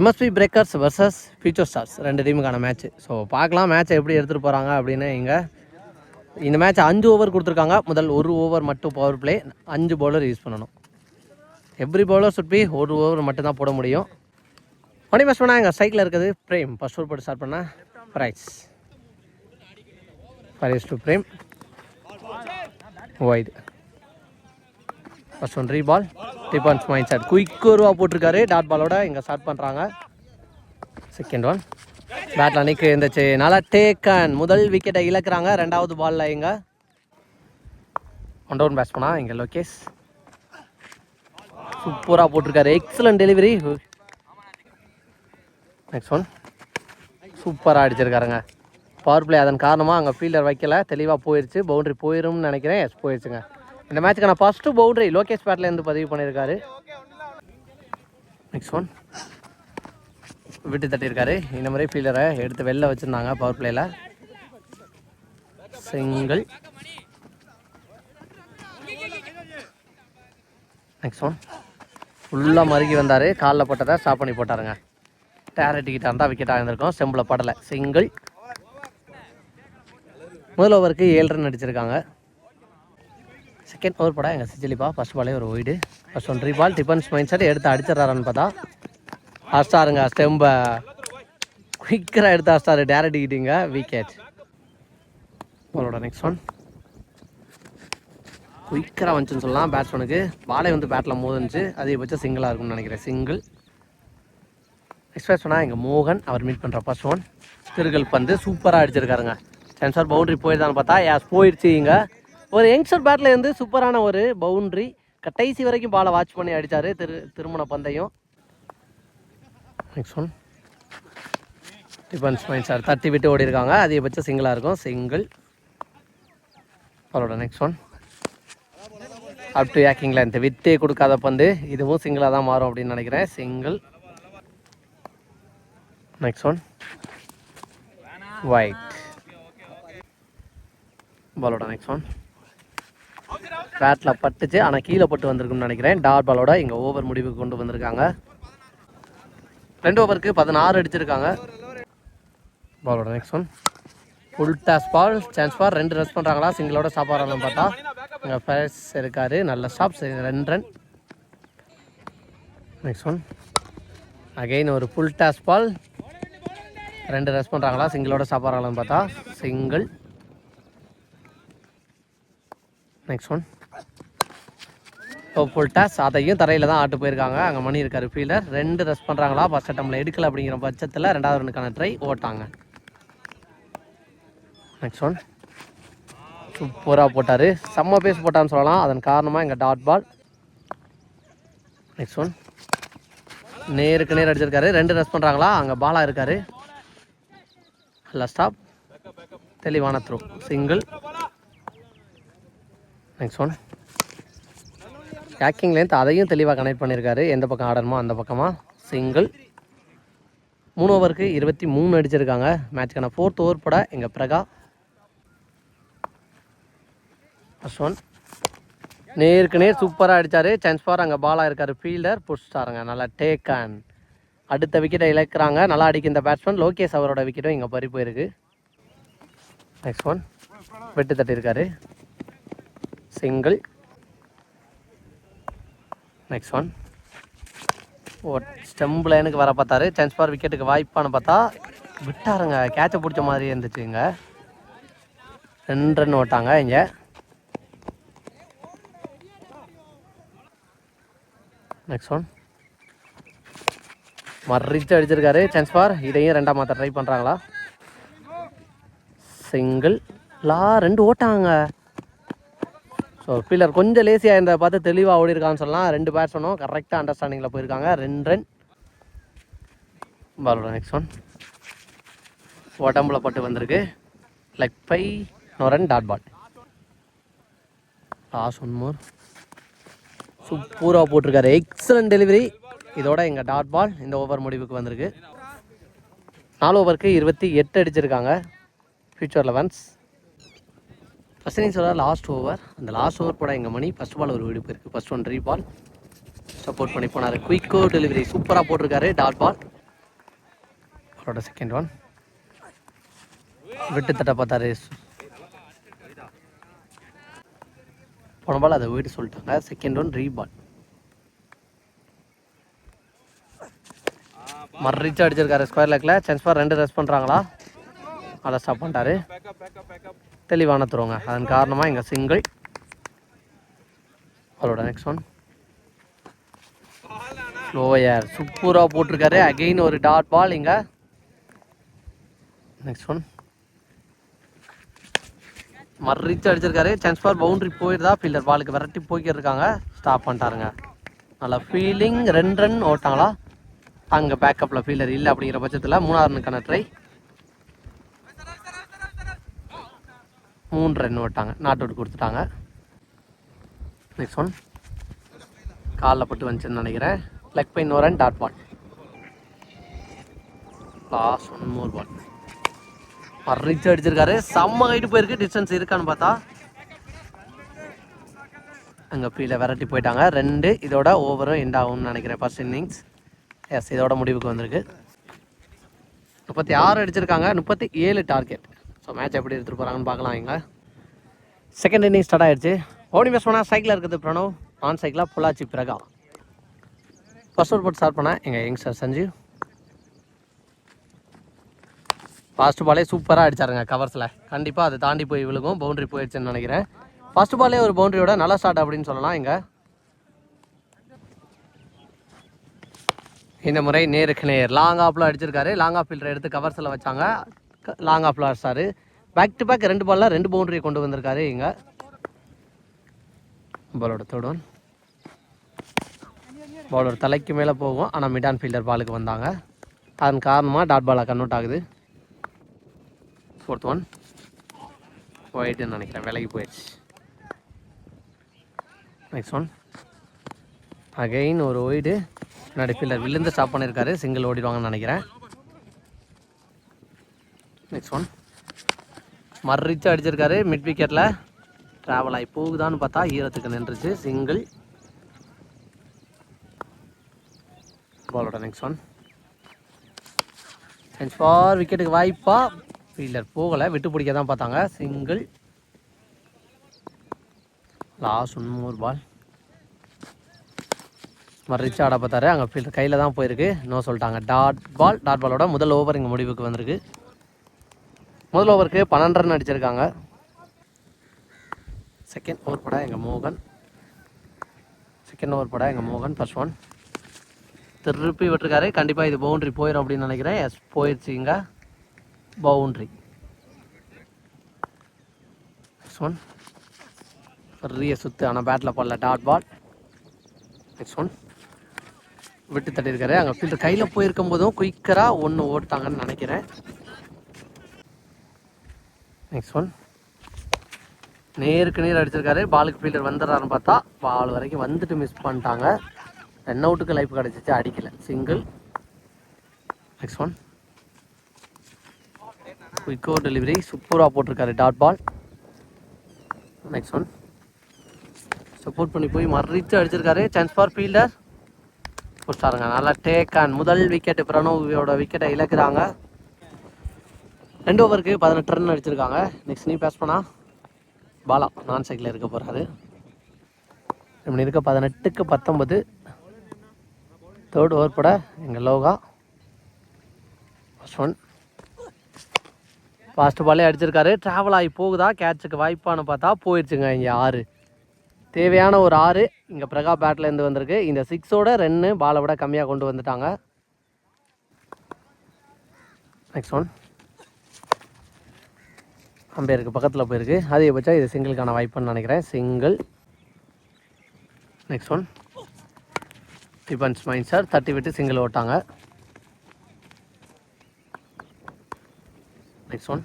MSP breakers versus future stars ரெண்டு டீமுக்கான match so பார்க்கலாம் மேட்ச்சை எப்படி எடுத்துகிட்டு போகிறாங்க அப்படின்னு இங்கே. இந்த மேட்ச் அஞ்சு ஓவர் கொடுத்துருக்காங்க. முதல் ஒரு ஓவர் மட்டும் பவர் பிளே அஞ்சு பவுலர் யூஸ் பண்ணணும். எவ்ரி பவுலர் சுட் பி ஒரு ஓவர் மட்டும்தான் போட முடியும். மணி மேட்ச் பண்ணால் எங்கள் ஸ்ட்ரைக்கில் இருக்குது. பிரேம் ஃபஸ்ட் ஓவர் போட்டு ஸ்டார்ட் பண்ணால் praise praise to Prem wide first one three ball defence mindset quick ரூபா போட்டிருக்காரு டாட் பாலோட இங்கே ஸ்டார்ட் பண்ணுறாங்க செகண்ட் ஒன் பேட்டில் நிற்கு இருந்துச்சு. நல்லா டேக்கன் முதல் விக்கெட்டை இழக்கிறாங்க. ரெண்டாவது பாலில் இங்கே. ஒன் டவுன் பேட்ஸ் பண்ணா இங்கே லோகேஷ். சூப்பராக போட்டிருக்காரு. எக்ஸலன்ட் டெலிவரி நெக்ஸ்ட் ஒன் சூப்பராக அடிச்சிருக்காருங்க. பவர் பிளே அதன் காரணமாக அங்கே ஃபீல்டர் வைக்கல. தெளிவாக போயிடுச்சு பவுண்ட்ரி போயிடும்னு நினைக்கிறேன். எஸ் போயிடுச்சுங்க இந்த மேட்ச்சுக்கான ஃபஸ்ட்டு பவுண்டரி லோகேஷ் பேட்லேருந்து பதிவு பண்ணியிருக்காரு. நெக்ஸ்ட் ஒன் விட்டு தட்டியிருக்காரு. இந்த மாதிரி ஃபீல்டரை எடுத்து வெளில வச்சுருந்தாங்க பவர் பிளேயில் சிங்கிள் நெக்ஸ்ட் ஒன் ஃபுல்லாக மறுகி வந்தார். காலில் போட்டதை ஸ்டாப் பண்ணி போட்டாருங்க. டேரட்டிக்கிட்ட இருந்தால் விக்கெட் இருந்திருக்கோம். செம்பில் படலை. சிங்கிள் முதல் ஓவருக்கு ஏழு ரன் அடிச்சிருக்காங்க. செகண்ட் ஓவர் படம் எங்கள் சிஜிலிப்பா ஃபர்ஸ்ட் பாலே ஒரு wide first one three ball defence mindset எடுத்து அடிச்சிடறாருன்னு பார்த்தா அஸ்டாருங்க ஸ்டெம்பை குயிக்கராக எடுத்து அஸ்டாரு டேரக்ட் கிட்டிங்க விக்கெட் பாலோட நெக்ஸ்ட் ஒன் குயிக்கராக வந்துச்சுன்னு சொல்லலாம் பேட்ஸ்மேனுக்கு பாலே வந்து பேட்டில் மோதுனுச்சு. அதிகபட்சம் சிங்கிளாக இருக்கும்னு நினைக்கிறேன். சிங்கிள் நெக்ஸ்ட் பேட்ஸ்மேனா எங்கள் மோகன். அவர் மீட் பண்ணுற ஃபர்ஸ்ட் ஒன் திருகல் பந்து சூப்பராக அடிச்சிருக்காருங்க. சென்சார் பவுண்டரி போயிருந்தான்னு பார்த்தா யாஸ் போயிடுச்சு இங்கே. ஒரு யங்ஸ்டர் பேட்டில் இருந்து சூப்பரான ஒரு பவுண்டரி கடைசி வரைக்கும் பாலை வாட்ச் பண்ணி அடித்தார் திரு திருமண பந்தயம். Next one defence mind sir தட்டி விட்டு ஓடி இருக்காங்க அதிகபட்சம் சிங்கிளாக இருக்கும். சிங்கிள் அவரோட நெக்ஸ்ட் ஒன் அப் டு ஏக்கிங் இந்த விட்டே கொடுக்காத பந்து. இதுவும் சிங்கிளாக தான் மாறும் அப்படின்னு நினைக்கிறேன். சிங்கிள் நெக்ஸ்ட் ஒன் ஒயிட் பாலோட நெக்ஸ்ட் ஒன் பேட்டில் பட்டுச்சு. ஆனால் கீழே பட்டு வந்திருக்கும்னு நினைக்கிறேன். டாட் பாலோட இங்கே ஓவர் முடிவுக்கு கொண்டு வந்திருக்காங்க. ரெண்டு ஓவருக்கு பதினாறு அடிச்சிருக்காங்க. பாலோட next one full toss ball chance ball ரெண்டு ரன் பண்ணுறாங்களா சிங்கிளோட ஸ்டாப் பார்த்தா. இங்கே ஃபேஸ் இருக்காரு. நல்ல ஸ்டாப் ரெண்டு ரன் நெக்ஸ்ட் ஒன் அகெயின் ஒரு ஃபுல் டாஸ் பால் ரெண்டு ரன் பண்ணுறாங்களா சிங்கிளோட ஸ்டாப் பார்த்தா. சிங்கிள் நெக்ஸ்ட் ஒன் ஃபுல் அதையும் தரையில் தான் ஆட்டு போயிருக்காங்க. அங்கே மணி இருக்காரு ஃபீல்டர். ரெண்டு ரெஸ்ட் பண்ணுறாங்களா ஃபஸ்ட் அட்டம்ல எடுக்கல அப்படிங்கிற பட்சத்தில் ரெண்டாவது ரனுக்கான ட்ரை ஓட்டாங்க. நெக்ஸ்ட் ஒன் சூப்பராக போட்டார். செம்ம பேஸ் போட்டான்னு சொல்லலாம். அதன் காரணமாக எங்கள் டாட் பால் நெக்ஸ்ட் ஒன் நேருக்கு நேர் அடிச்சிருக்காரு. ரெண்டு ரெஸ்ட் பண்ணுறாங்களா அங்கே பாலாக இருக்காரு. நல்ல ஸ்டாப் தெளிவான த்ரோ சிங்கிள் நெக்ஸ்ட் ஒன் கேக்கிங் லென்த் அதையும் தெளிவாக கனெக்ட் பண்ணியிருக்காரு எந்த பக்கம் ஆடணுமோ அந்த பக்கமாக சிங்கிள் மூணு ஓவருக்கு இருபத்தி மூணு அடிச்சிருக்காங்க. மேட்ச்க்கான ஃபோர்த் ஓவர் பட எங்கள் பிரகா. ஃபர்ஸ்ட் ஒன் நேருக்கு நேர் சூப்பராக அடித்தார் சான்ஸ் ஃபார் அங்கே பாலாக இருக்கார். ஃபீல்டர் புஷ்டாருங்க நல்லா டேக் அண்ட் அடுத்த விக்கெட்டை இழக்கிறாங்க. நல்லா அடிக்கும் இந்த பேட்ஸ்மேன் லோகேஷ் அவரோட விக்கெட்டும் இங்கே பறி போயிருக்கு. நெக்ஸ்ட் ஒன் வெட்டு தட்டியிருக்காரு சிங்கிள் நெக்ஸ்ட் ஒன் ஓ ஸ்டெம்ப் லைனுக்கு வர பார்த்தாரு. சான்ஸ் பார் விக்கெட்டுக்கு வாய்ப்பானு பார்த்தா விட்டாருங்க. கேட்சை பிடிச்ச மாதிரி இருந்துச்சுங்க ரெண்டு ரன் ஓட்டாங்க இங்கே. நெக்ஸ்ட் ஒன் மறிச்சு அடிச்சிருக்காரு. சான்ஸ் பார் இதையும் ரெண்டாம் மாற்ற ட்ரை பண்ணுறாங்களா சிங்கிள் லா ரெண்டு ஓட்டாங்க. ஸோ ஃபீல்டர் கொஞ்சம் லேசியாக இருந்ததை பார்த்து தெளிவாக ஓடி இருக்கான்னு சொல்லலாம். ரெண்டு பேர் சொன்னோம். கரெக்டாக அண்டர்ஸ்டாண்டிங்கில் போயிருக்காங்க. ரெண்டு ரன் பாலோட நெக்ஸ்ட் ஒன் உடம்புல பட்டு வந்திருக்கு. Leg bye no run dot ball last one more சூப்பராக போட்டிருக்காரு. எக்ஸலன்ட் டெலிவரி இதோட எங்கள் டாட் பால் இந்த ஓவர் முடிவுக்கு வந்திருக்கு. நாலு ஓவருக்கு இருபத்தி எட்டு அடிச்சிருக்காங்க. Future elevens first innings last over அந்த லாஸ்ட் ஓவர் போட எங்கள் மணி ஃபஸ்ட் பால் ஒரு வீடு போயிருக்கு first one three ball support பண்ணி போனார். குயிக்கோ டெலிவரி சூப்பராக போட்டிருக்காரு டாட் பால் அவரோட செகண்ட் ஒன் விட்டு தட்ட பார்த்தாரு போன பால் அதை வீட்டு சொல்லிட்டாங்க. செகண்ட் ஒன் ரீபால் மர்ரிச்சு அடிச்சிருக்காரு ஸ்கொயர் லேக்கில் சான்ஸ் ஃபார் ரெண்டு ரெஸ்ட் பண்ணுறாங்களா அதை ஸ்டாப் பண்ணிட்டாரு. தெளிவான துறவுங்க அதன் காரணமாக இங்கே சிங்கிள் அவரோட நெக்ஸ்ட் ஒன் ஸ்லோயர் சூப்பராக போட்டிருக்காரு. அகெயின் ஒரு டாட் பால் இங்கே. நெக்ஸ்ட் ஒன் மறிச்சு அடிச்சிருக்காரு. சான்ஸ் ஃபார் பவுண்டரி போயிருந்தா ஃபீல்டர் பாலுக்கு விரட்டி போய்க்கிட்டு இருக்காங்க ஸ்டாப் பண்ணிட்டாருங்க. நல்லா ஃபீலிங் ரெண்டு ரன் ஓட்டாங்களா? அங்கே பேக்கப்பில் ஃபீல்டர் இல்லை அப்படிங்கிற பட்சத்தில் மூணாவது ரனுக்கான ட்ரை மூணு ரன் விட்டாங்க. நாட் அவுட் கொடுத்துட்டாங்க. நெக்ஸ்ட் ஒன் காலில் பட்டு வந்துச்சுன்னு நினைக்கிறேன். லெக் பை ஒரு run dot ball last one more ball மறிச்சு அடிச்சிருக்காரு. செம்ம ஹைட்டு போயிருக்கு. டிஸ்டன்ஸ் இருக்கான்னு பார்த்தா. அங்கே கீழே விரட்டி போயிட்டாங்க. ரெண்டு இதோட ஓவரும் எண்ட் ஆகும்னு நினைக்கிறேன் ஃபர்ஸ்ட் இன்னிங்ஸ் எஸ் இதோட முடிவுக்கு வந்திருக்கு. முப்பத்தி ஆறு அடிச்சிருக்காங்க. முப்பத்தி ஏழு டார்கெட் ஸோ மேட்ச் எப்படி எடுத்துகிட்டு போகிறாங்கன்னு பார்க்கலாம் இங்க செகண்ட் இன்னிங் ஸ்டார்ட் ஆயிடுச்சு. ஓடி பேஸ் பண்ணால் சைக்கிளில் இருக்குது பிரணவ். ஆன் சைக்கிளாக பொள்ளாச்சி பிரகா. ஃபஸ்ட் ஓவர் போட்டு ஸ்டார்ட் பண்ணேன் எங்கள் யங்ஸ்டர் சஞ்சீவ் ஃபாஸ்ட் பாலே சூப்பராக அடிச்சாருங்க கவர்ஸில் கண்டிப்பாக அதை தாண்டி போய் விழுகும் பவுண்ட்ரி போயிடுச்சுன்னு நினைக்கிறேன். ஃபர்ஸ்ட் பாலே ஒரு பவுண்டரியோட நல்லா ஸ்டார்ட் அப்படின்னு சொல்லலாம் இங்கே. இந்த முறை நேருக்கு நேர். லாங் ஆஃபில் அடிச்சிருக்காரு. லாங் ஆஃப் ஃபீல்டர் எடுத்து கவர்ஸில் வச்சாங்க. லாங் ஆஃபில் அடிச்சாரு பேக் டு பேக் ரெண்டு பாலில் ரெண்டு பவுண்டரியை கொண்டு வந்திருக்காரு இங்கே. பாலோட தொடுவன் பாலோட தலைக்கு மேலே போகும். ஆனால் மிடான் ஃபீல்டர் பாலுக்கு வந்தாங்க. அதன் காரணமாக டாட் பாலாக கன்வெர்ட் ஆகுது. ஃபோர்த் ஒன் ஒயிட்டுன்னு நினைக்கிறேன். விலகி போயிடுச்சு. நெக்ஸ்ட் ஒன் அகெயின் ஒரு ஒயிடு முன்னாடி ஃபீல்டர் விழுந்து ஸ்டாப் பண்ணியிருக்காரு சிங்கிள் ஓடிடுவாங்கன்னு நினைக்கிறேன். நெக்ஸ்ட் ஒன் மறுச்சு அடிச்சிருக்காரு மிட் விக்கெட்டில் ட்ராவல் ஆகி போகுதான்னு பார்த்தா ஈரத்துக்கு நின்றுச்சு சிங்கிள் பாலோட நெக்ஸ்ட் ஒன் சென்ஸ் ஃபார் விக்கெட்டுக்கு வாய்ப்பா. ஃபீல்டர் போகலை விட்டு பிடிக்க தான் பார்த்தாங்க சிங்கிள் லாஸ்ட் இன்னொரு பால் மறுச்சு ஆட பார்த்தாரு. அங்கே ஃபீல்டர் கையில் தான் போயிருக்கு. நோ சொல்லிட்டாங்க. டாட் பால் டாட் பாலோட முதல் ஓவர் இங்கே முடிவுக்கு வந்திருக்கு. முதல் ஓவருக்கு பன்னெண்டு ரன் அடிச்சிருக்காங்க. செகண்ட் ஓவர் பட எங்கள் மோகன். செகண்ட் ஓவர் பட எங்கள் மோகன் ஃபர்ஸ்ட் ஒன் திருப்பி விட்டுருக்காரு. கண்டிப்பாக இது பவுண்ட்ரி போயிடும் அப்படின்னு நினைக்கிறேன். எஸ் போயிடுச்சுங்க பவுண்ட்ரி நெக்ஸ்ட் ஒன் பெரிய சுற்று ஆனால் பேட்டில் போடல. டாட் பால் நெக்ஸ்ட் ஒன் விட்டு தட்டியிருக்காரு. அங்கே ஃபீல்டர் கையில் போயிருக்கும் போதும் குயிக்கராக ஒன்று ஓட்டாங்கன்னு நினைக்கிறேன். நெக்ஸ்ட் ஒன் நேருக்கு நேர் அடிச்சிருக்காரு. பாலுக்கு ஃபீல்டர் வந்துடுறாருன்னு பார்த்தா பால் வரைக்கும் வந்துட்டு மிஸ் பண்ணிட்டாங்க. ரன் அவுட்டுக்கு லைஃப் கிடச்சிச்சு அடிக்கல. சிங்கிள் நெக்ஸ்ட் ஒன் குயிக்கோ டெலிவரி சூப்பராக போட்டிருக்காரு dot ball next one support பண்ணி போய் மறித்து அடிச்சிருக்காரு. சான்ஸ் ஃபார் ஃபீல்டர் கொடுத்தாருங்க நல்லா டேக் ஆன் முதல் விக்கெட் பிரணவோட விக்கெட்டை இழக்கிறாங்க. ரெண்டு ஓவருக்கு பதினெட்டு ரன் அடிச்சிருக்காங்க. நெக்ஸ்ட் நீ பேஸ் பண்ணால் பாலா நான் சைக்கிளில் இருக்க போகிறாரு இப்படி இருக்க பதினெட்டுக்கு பத்தொம்பது தேர்ட் ஓவர் பட எங்கள் லோகா. ஃபஸ்ட் ஒன் ஃபாஸ்ட் பாலே அடிச்சிருக்காரு. ட்ராவல் ஆகி போகுதா? கேட்சுக்கு வாய்ப்பான்னு பார்த்தா போயிடுச்சுங்க இங்கே ஆறு. தேவையான ஒரு ஆறு இங்கே பிரகா பேட்லேருந்து வந்திருக்கு. இந்த சிக்ஸோட ரென்னு பாலை விட கம்மியாக கொண்டு வந்துட்டாங்க. நெக்ஸ்ட் ஒன் அம்பேருக்கு பக்கத்தில் போயிருக்கு அதிகபட்சம் இது சிங்கிளுக்கான வாய்ப்புன்னு நினைக்கிறேன். Single next one defence mind sir தட்டி விட்டு சிங்கிள் ஓட்டாங்க. நெக்ஸ்ட் ஒன்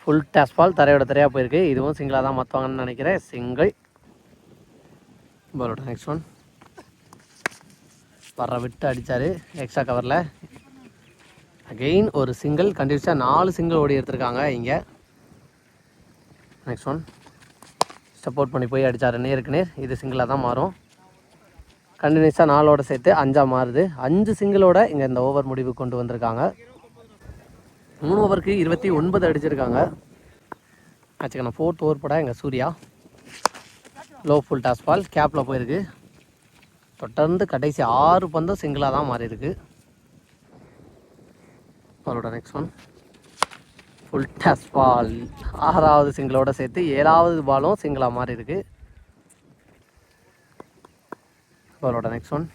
ஃபுல் டேஸ்பால் தரையோட தரையாக போயிருக்கு. இதுவும் சிங்கிளாக தான் மாற்றுவாங்கன்னு நினைக்கிறேன். சிங்கிள் பாலோட நெக்ஸ்ட் ஒன் வர்ற விட்டு அடித்தார் எக்ஸ்ட்ரா கவரில் அகெயின் ஒரு சிங்கிள் கண்டிப்பாக நாலு சிங்கிள் ஓடி எடுத்திருக்காங்க இங்கே. நெக்ஸ்ட் ஒன் சப்போர்ட் பண்ணி போய் அடித்தார் நேருக்கு நேர். இது சிங்கிளாக தான் மாறும். கண்டினியூஸாக நாலோட சேர்த்து அஞ்சாக மாறுது. அஞ்சு சிங்கிளோட இங்கே இந்த ஓவர் முடிவு கொண்டு வந்திருக்காங்க. மூணு ஓவருக்கு இருபத்தி ஒன்பது அடிச்சிருக்காங்க. ஆச்சுக்கண்ணா ஃபோர்த் ஓவர் போட எங்கள் Surya. Low full toss ball கேப்பில் போயிருக்கு. தொடர்ந்து கடைசி ஆறு பந்தும் சிங்கிளாக தான் மாறியிருக்கு. டாஸ்பாலோட next one full toss ball ஆறாவது சிங்கிளோட சேர்த்து ஏழாவது பாலும் சிங்கிளாக மாறி இருக்கு. பாலோட நெக்ஸ்ட் ஒன்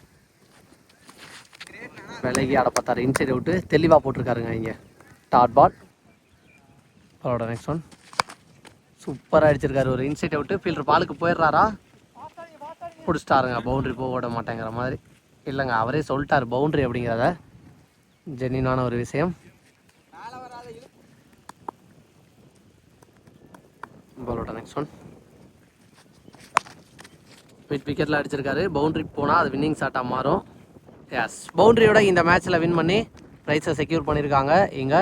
விலகி ஆட பார்த்தாரு. இன்சைட் விட்டு தெளிவாக போட்டிருக்காருங்க இங்கே. டாட் பால் பாலோட நெக்ஸ்ட் ஒன் சூப்பராக அடிச்சிருக்காரு ஒரு இன்சைட் விட்டு. ஃபீல்டர் பாலுக்கு போயிடுறாரா? பிடிச்சிட்டாருங்க. பவுண்ட்ரி போக விட மாட்டேங்கிற மாதிரி. இல்லைங்க அவரே சொல்லிட்டார் பவுண்ட்ரி அப்படிங்கிறத. ஜென்னினான ஒரு விஷயம். பாலோட நெக்ஸ்ட் ஒன் மிட் விக்கெட்டில் அடிச்சிருக்காரு. பவுண்ட்ரி போனால் அது வின்னிங் ஷாட்டாக மாறும். எஸ் பவுண்ட்ரியோட இந்த மேட்ச்சில் வின் பண்ணி ப்ரைஸை செக்யூர் பண்ணியிருக்காங்க இங்கே